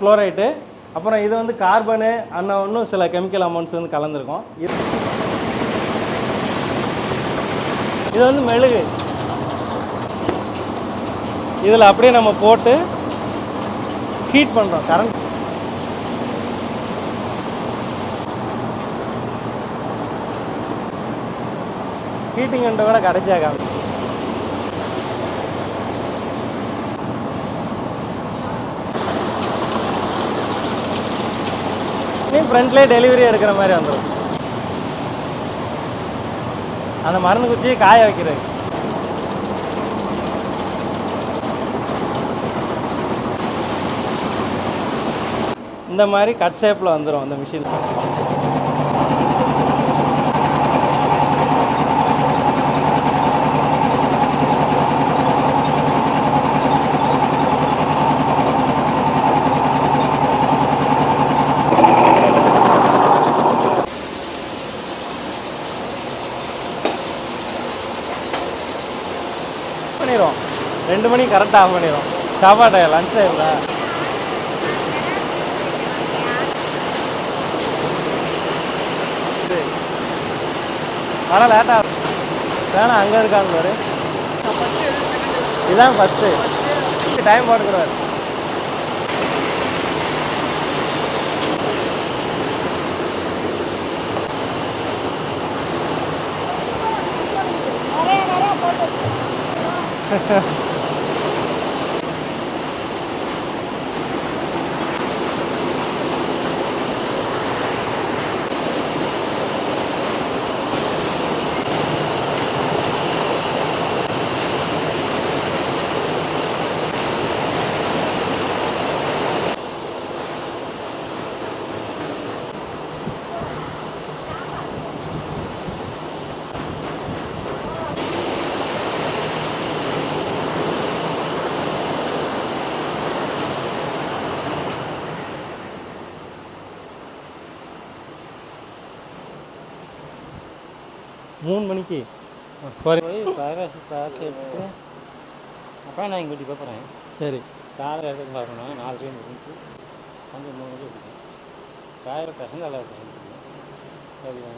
Chloride அப்புறம் இது வந்து கார்பனு அண்ணன் இன்னும் சில கெமிக்கல் அமௌண்ட்ஸ் வந்து கலந்துருக்கும். இது இது வந்து மெழுகு. இதில் அப்படியே நம்ம போட்டு ஹீட் பண்ணுறோம் கரண்ட் ஹீட்டிங் கூட கடைசியாக காமி நீ ஃப்ரண்ட்லேயே டெலிவரி எடுக்கிற மாதிரி வந்துடும் அந்த மருந்து குச்சியை காய வைக்கிறது. இந்த மாதிரி கட் ஷேப்பில் வந்துடும் அந்த மிஷின் பண்ணிடுவோம் ரெண்டு மணிக்கு கரெக்டாக ஆஃப் பண்ணிடுவோம் சாப்பாடு லஞ்ச் டைமில் ஆனால் லேட்டாக வேணாம் அங்கே இருக்காங்க பாரு. இதான் ஃபஸ்ட்டு டைம் போட்டுக்கிறாரு. Ha ha. மூணு மணிக்கு. சாரி அப்புறம் நான் இங்கே வீட்டுக்கு போகிறேன் சரி. காலை இடத்துக்கு பார்க்கணும் நாலு ட்ரெயின் இருந்துச்சு வந்து மூணு மணிக்கு காலையில் பசங்க எல்லாம் சரி வாங்க நீங்களே சொல்லிட்டு